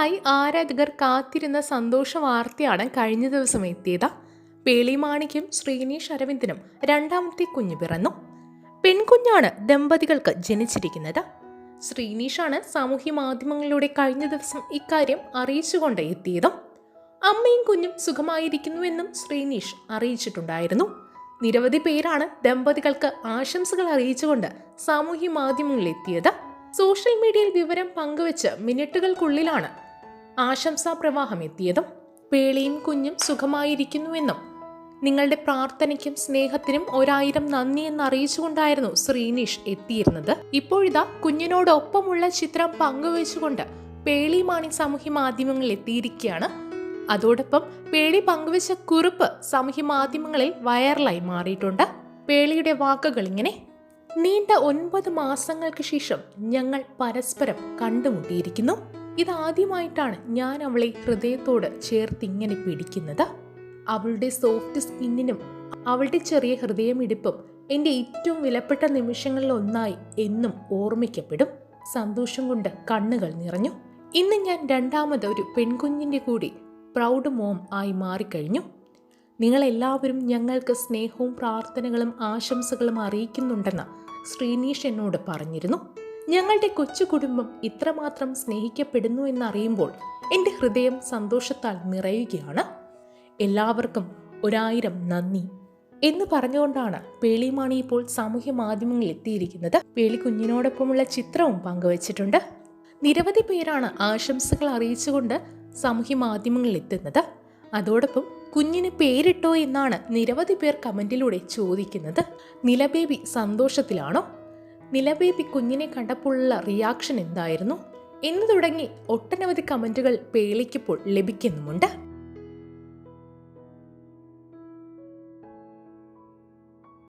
നാളുകളായി ആരാധകർ കാത്തിരുന്ന സന്തോഷ വാർത്തയാണ് കഴിഞ്ഞ ദിവസം എത്തിയത്. പേളിമാണിക്കും ശ്രീനീഷ് അരവിന്ദനും രണ്ടാമത്തെ കുഞ്ഞു പിറന്നു. പെൺകുഞ്ഞാണ് ദമ്പതികൾക്ക് ജനിച്ചിരിക്കുന്നത്. ശ്രീനീഷാണ് സാമൂഹ്യ മാധ്യമങ്ങളിലൂടെ കഴിഞ്ഞ ദിവസം ഇക്കാര്യം അറിയിച്ചുകൊണ്ട് എത്തിയതും. അമ്മയും കുഞ്ഞും സുഖമായിരിക്കുന്നുവെന്നും ശ്രീനീഷ് അറിയിച്ചിട്ടുണ്ടായിരുന്നു. നിരവധി പേരാണ് ദമ്പതികൾക്ക് ആശംസകൾ അറിയിച്ചുകൊണ്ട് സാമൂഹ്യ മാധ്യമങ്ങളിൽ എത്തിയത്. സോഷ്യൽ മീഡിയയിൽ വിവരം പങ്കുവച്ച് മിനിറ്റുകൾക്കുള്ളിലാണ് ആശംസാ പ്രവാഹം എത്തിയതും പേളിയും കുഞ്ഞും സുഖമായിരിക്കുന്നുവെന്നും നിങ്ങളുടെ പ്രാർത്ഥനയ്ക്കും സ്നേഹത്തിനും ഒരായിരം നന്ദി എന്ന് അറിയിച്ചുകൊണ്ടായിരുന്നു ശ്രീനീഷ് എത്തിയിരുന്നത്. ഇപ്പോഴിതാ കുഞ്ഞിനോടൊപ്പമുള്ള ചിത്രം പങ്കുവച്ചുകൊണ്ട് പേളി മാണി സാമൂഹ്യ മാധ്യമങ്ങളിൽ എത്തിയിരിക്കുകയാണ്. അതോടൊപ്പം പേളി പങ്കുവച്ച കുറിപ്പ് സാമൂഹ്യ മാധ്യമങ്ങളിൽ വൈറലായി മാറിയിട്ടുണ്ട്. പേളിയുടെ വാക്കുകൾ ഇങ്ങനെ നീണ്ട ഒൻപത് മാസങ്ങൾക്ക് ശേഷം ഞങ്ങൾ പരസ്പരം കണ്ടുമുട്ടിയിരിക്കുന്നു. ഇതാദ്യമായിട്ടാണ് ഞാൻ അവളെ ഹൃദയത്തോട് ചേർത്തിങ്ങനെ പിടിക്കുന്നത്. അവളുടെ സോഫ്റ്റ് സ്കിന്നിനും അവളുടെ ചെറിയ ഹൃദയമിടിപ്പും എന്റെ ഏറ്റവും വിലപ്പെട്ട നിമിഷങ്ങളിൽ ഒന്നായി എന്നും ഓർമ്മിക്കപ്പെടും. സന്തോഷം കൊണ്ട് കണ്ണുകൾ നിറഞ്ഞു. ഇന്ന് ഞാൻ രണ്ടാമത് ഒരു പെൺകുഞ്ഞിന്റെ കൂടി പ്രൗഡ് മോം ആയി മാറിക്കഴിഞ്ഞു. നിങ്ങളെല്ലാവരും ഞങ്ങൾക്ക് സ്നേഹവും പ്രാർത്ഥനകളും ആശംസകളും അറിയിക്കുന്നുണ്ടെന്ന് ശ്രീനീഷ് എന്നോട് പറഞ്ഞിരുന്നു. ഞങ്ങളുടെ കൊച്ചു കുടുംബം ഇത്രമാത്രം സ്നേഹിക്കപ്പെടുന്നു എന്നറിയുമ്പോൾ എന്റെ ഹൃദയം സന്തോഷത്താൽ നിറയുകയാണ്. എല്ലാവർക്കും ഒരായിരം നന്ദി. എന്ന് പറഞ്ഞുകൊണ്ടാണ് പേളിമാണി ഇപ്പോൾ സാമൂഹ്യ മാധ്യമങ്ങളിൽ എത്തിയിരിക്കുന്നത്. പേളി കുഞ്ഞിനോടൊപ്പമുള്ള ചിത്രവും പങ്കുവച്ചിട്ടുണ്ട്. നിരവധി പേരാണ് ആശംസകൾ അറിയിച്ചുകൊണ്ട് സാമൂഹ്യ മാധ്യമങ്ങളിൽ എത്തുന്നത്. അതോടൊപ്പം കുഞ്ഞിന് പേരിട്ടോ എന്നാണ് നിരവധി പേർ കമന്റിലൂടെ ചോദിക്കുന്നത്. നിലബേബി സന്തോഷത്തിലാണോ? നിലബേബി കുഞ്ഞിനെ കണ്ടപ്പോഴുള്ള റിയാക്ഷൻ എന്തായിരുന്നു? എന്ന് തുടങ്ങി ഒട്ടനവധി കമന്റുകൾ പേളിക്കിപ്പോൾ ലഭിക്കുന്നുമുണ്ട്.